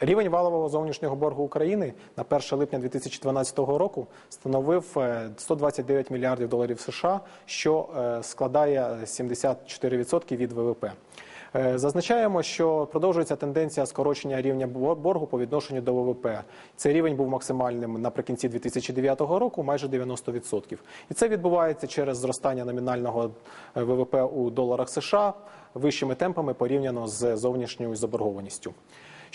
Рівень валового зовнішнього боргу України на 1 липня 2012 року становив е, 129 мільярдів доларів США, що е, складає 74% від ВВП. Е, Зазначаємо, що продовжується тенденція скорочення рівня боргу по відношенню до ВВП. Цей рівень був максимальним наприкінці 2009 року, майже 90%. І це відбувається через зростання номінального е, ВВП у доларах США вищими темпами порівняно з зовнішньою заборгованістю.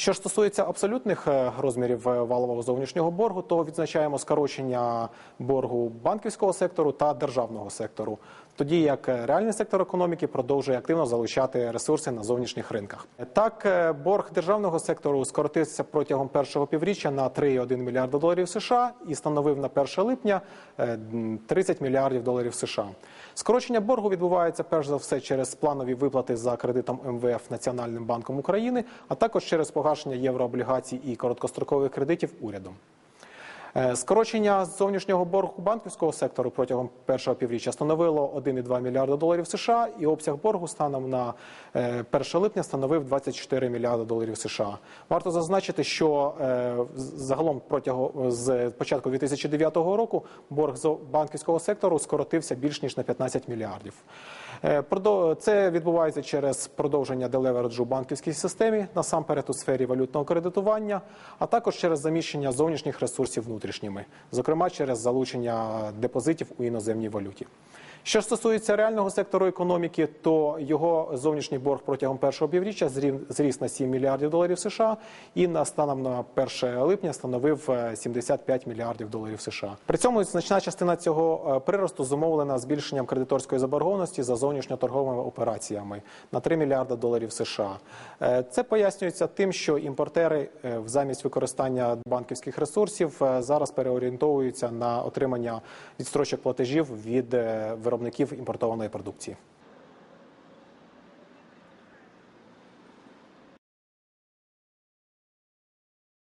Що стосується абсолютних е, розмірів е, валового зовнішнього боргу, то відзначаємо скорочення боргу банківського сектору та державного сектору, тоді як е, реальний сектор економіки продовжує активно залучати ресурси на зовнішніх ринках. Так, борг державного сектору скоротився протягом першого півріччя на 3,1 мільярда доларів США і становив на 1 липня е, 30 мільярдів доларів США. Скорочення боргу відбувається перш за все через планові виплати за кредитом МВФ Національним банком України, а також через погашення єврооблігацій і короткострокових кредитів урядом. Е, Скорочення зовнішнього боргу банківського сектору протягом першого півріччя становило 1,2 мільярда доларів США, і обсяг боргу станом на е, 1 липня становив 24 мільярда доларів США. Варто зазначити, що е, загалом протягом з початку 2009 року борг банківського сектору скоротився більш ніж на 15 мільярдів. Е, Це відбувається через продовження делевереджу банківській системі, насамперед у сфері валютного кредитування, а також через заміщення зовнішніх ресурсів внутрішніми, зокрема через залучення депозитів у іноземній валюті. Що стосується реального сектору економіки, то його зовнішній борг протягом першого півріччя зріс на 7 мільярдів доларів США і на станом на 1 липня становив е, 75 мільярдів доларів США. При цьому значна частина цього е, приросту зумовлена збільшенням кредиторської заборгованості за зовнішньоторговими операціями на 3 мільярда доларів США. Е, Це пояснюється тим, що імпортери е, замість використання банківських ресурсів е, зараз переорієнтовуються на отримання відстрочок платежів від е, виробників імпортованої продукції.